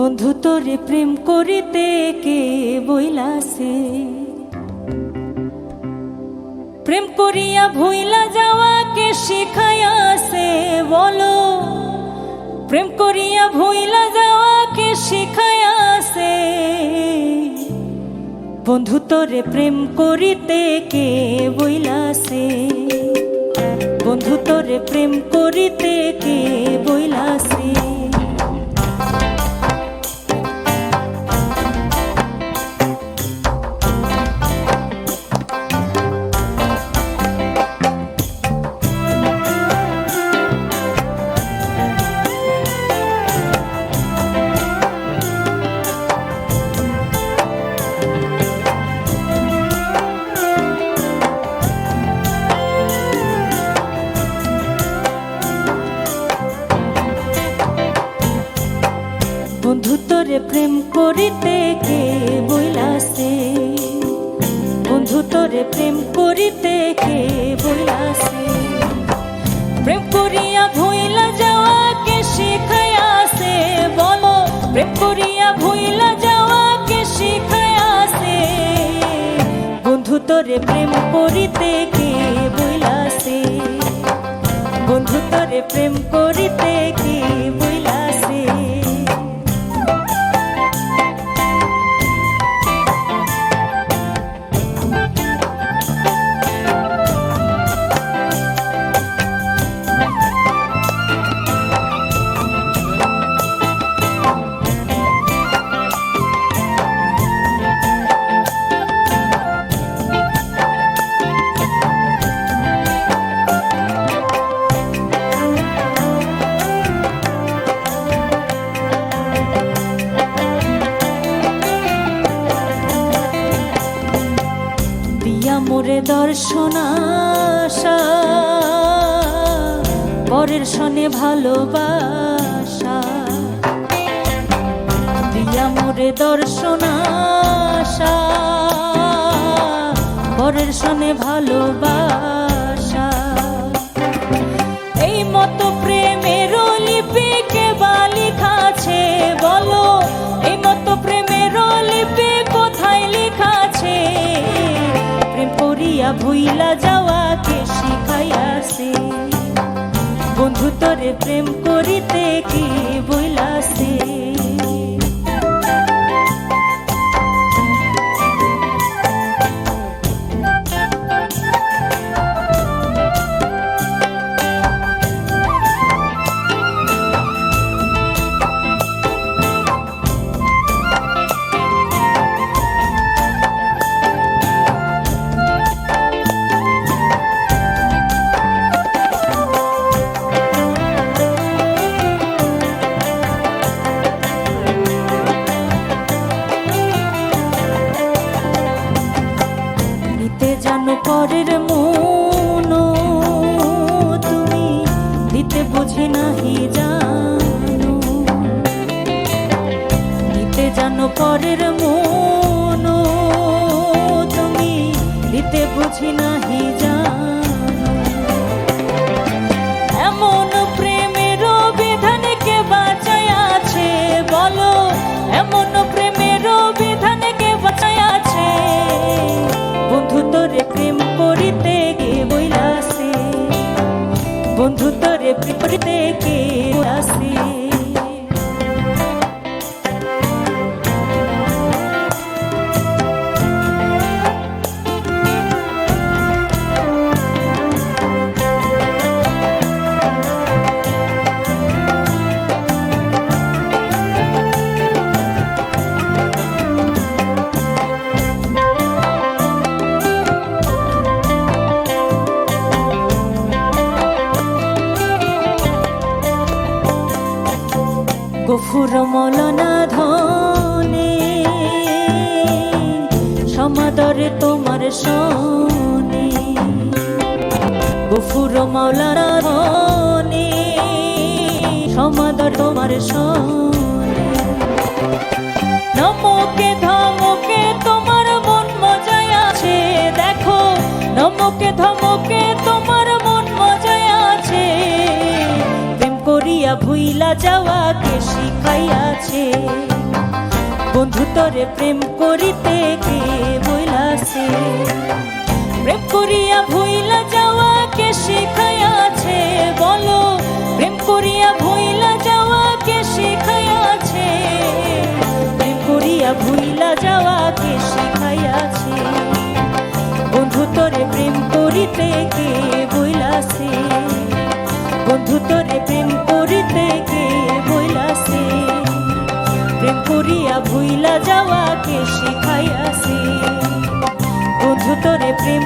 বন্ধু তোরে প্রেম করিতে কে বইলাছে? প্রেম করিয়া ভইলা যাওয়া কে শিখাইয়াছে বলো? প্রেম করিয়া ভইলা যাওয়া কে শিখাইয়াছে? বন্ধু তোরে প্রেম করিতে কে বইলাছে? বন্ধু তোরে প্রেম করিতে কে বইলাছে? তোরে প্রেম করিতে কে বইলাছে? বন্ধু তোরে প্রেম করিতে কে বইলাছে? প্রেম করিয়া ভইলা যাওয়া কে শিখাইয়াছে? বলো, প্রেম করিয়া ভইলা যাওয়া কে শিখাইয়াছে? বন্ধু তোরে প্রেম করিতে কে বইলাছে? বন্ধু তোরে প্রেম করিতে মোরে দর্শনাশা পরের সনে ভালোবাসা। দিয়া মোরে দর্শনাশা পরের সনে ভালোবাসা। ভুইলা যাওয়া কে শিখাইয়াছে? বন্ধু তোরে প্রেম করিতে কি জানো পরের মন, তুমি দিতে বুঝি নাহি জানো। দিতে জানো পরের মন, তুমি দিতে বুঝি নাহি জানো। বন্ধু তোরে প্রেম গফুর মলনা ধনে, সমাদরে তোমার সনে। গফুর মলনা ধনে, সমাদর তোমার সনে। নমকে ধমকে তোমার মন মজায় আছে, দেখো, নমকে ধমকে প্রেম যাওয়া কে শিখাইয়াছে? বন্ধু তোরে প্রেম করিতে কে বইলাছে? প্রেম করিয়া ভুইলা যাওয়া কে শিখাইয়াছে? বলো, প্রেম করিয়া ভুইলা যাওয়া কে শিখাইয়াছে? প্রেম করিয়া ভুইলা যাওয়া কে শিখাইয়াছে? বন্ধু তোরে প্রেম করিতে কে বইলাছে? বন্ধু তোরে প্রেম করিতে কে বইলাছে? প্রেম করিয়া ভুইলা যাওয়া কে শিখাইয়াছে বধু তোরে প্রেম